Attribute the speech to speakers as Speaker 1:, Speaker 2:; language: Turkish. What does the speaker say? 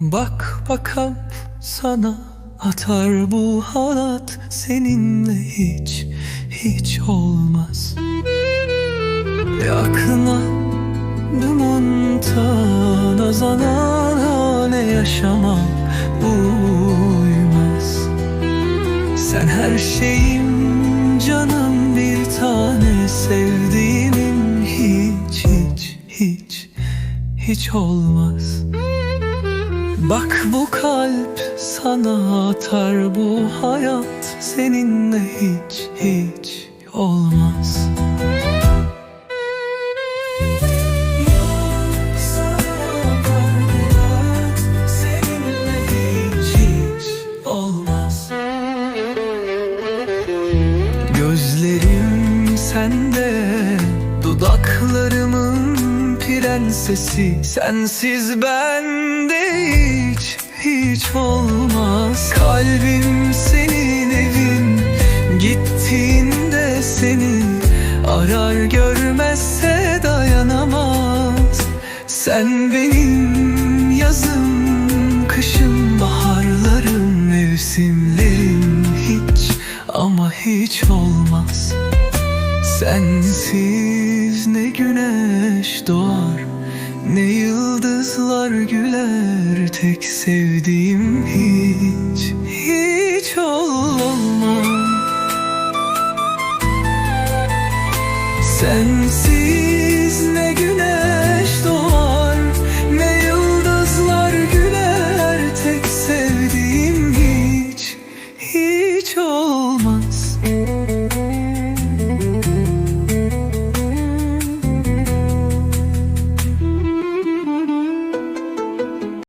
Speaker 1: Bak bakalım sana atar bu halat Seninle hiç hiç olmaz. Ve aklına dumantan azalan hale yaşamak uymaz. Sen her şeyim canım bir tane sevdiğimim hiç hiç hiç hiç olmaz Bak bu kalp sana atar bu hayat seninle hiç hiç olmaz. Gözlerim sende Dudaklarımın prensesi Sensiz bende hiç hiç olmaz. Kalbim senin evin Gittiğinde seni Arar görmezse dayanamaz. Sen benim yazım Kışım baharlarım Mevsimlerim hiç ama hiç olmaz. Sensiz ne güneş doğar ne yıldızlar güler tek sevdiğim hiç Hiç olmam. Sensiz ne güne